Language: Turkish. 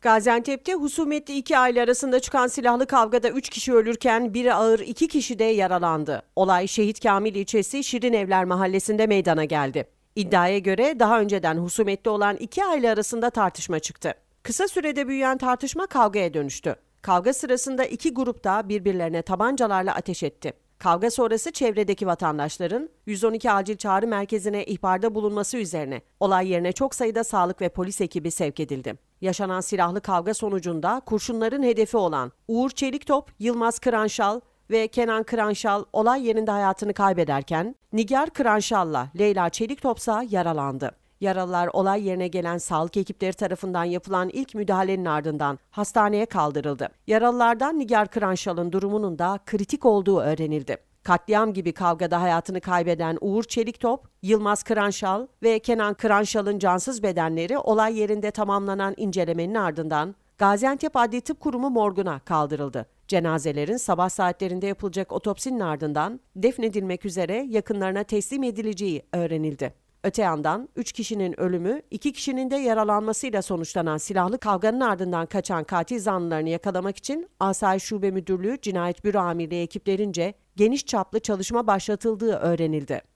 Gaziantep'te husumetli iki aile arasında çıkan silahlı kavgada 3 kişi ölürken biri ağır 2 kişi de yaralandı. Olay Şehit Kamil ilçesi Şirin Evler mahallesinde meydana geldi. İddiaya göre daha önceden husumetli olan iki aile arasında tartışma çıktı. Kısa sürede büyüyen tartışma kavgaya dönüştü. Kavga sırasında iki grup da birbirlerine tabancalarla ateş etti. Kavga sonrası çevredeki vatandaşların 112 acil çağrı merkezine ihbarda bulunması üzerine olay yerine çok sayıda sağlık ve polis ekibi sevk edildi. Yaşanan silahlı kavga sonucunda kurşunların hedefi olan Uğur Çeliktop, Yılmaz Kıranşal ve Kenan Kıranşal olay yerinde hayatını kaybederken Nigar Kıranşal'la Leyla Çeliktopsa yaralandı. Yaralılar olay yerine gelen sağlık ekipleri tarafından yapılan ilk müdahalenin ardından hastaneye kaldırıldı. Yaralılardan Nigar Kıranşal'ın durumunun da kritik olduğu öğrenildi. Katliam gibi kavgada hayatını kaybeden Uğur Çeliktop, Yılmaz Kıranşal ve Kenan Kıranşal'ın cansız bedenleri olay yerinde tamamlanan incelemenin ardından Gaziantep Adli Tıp Kurumu morguna kaldırıldı. Cenazelerin sabah saatlerinde yapılacak otopsinin ardından defnedilmek üzere yakınlarına teslim edileceği öğrenildi. Öte yandan 3 kişinin ölümü, 2 kişinin de yaralanmasıyla sonuçlanan silahlı kavganın ardından kaçan katil zanlılarını yakalamak için Asayiş Şube Müdürlüğü Cinayet Büro Amirliği ekiplerince geniş çaplı çalışma başlatıldığı öğrenildi.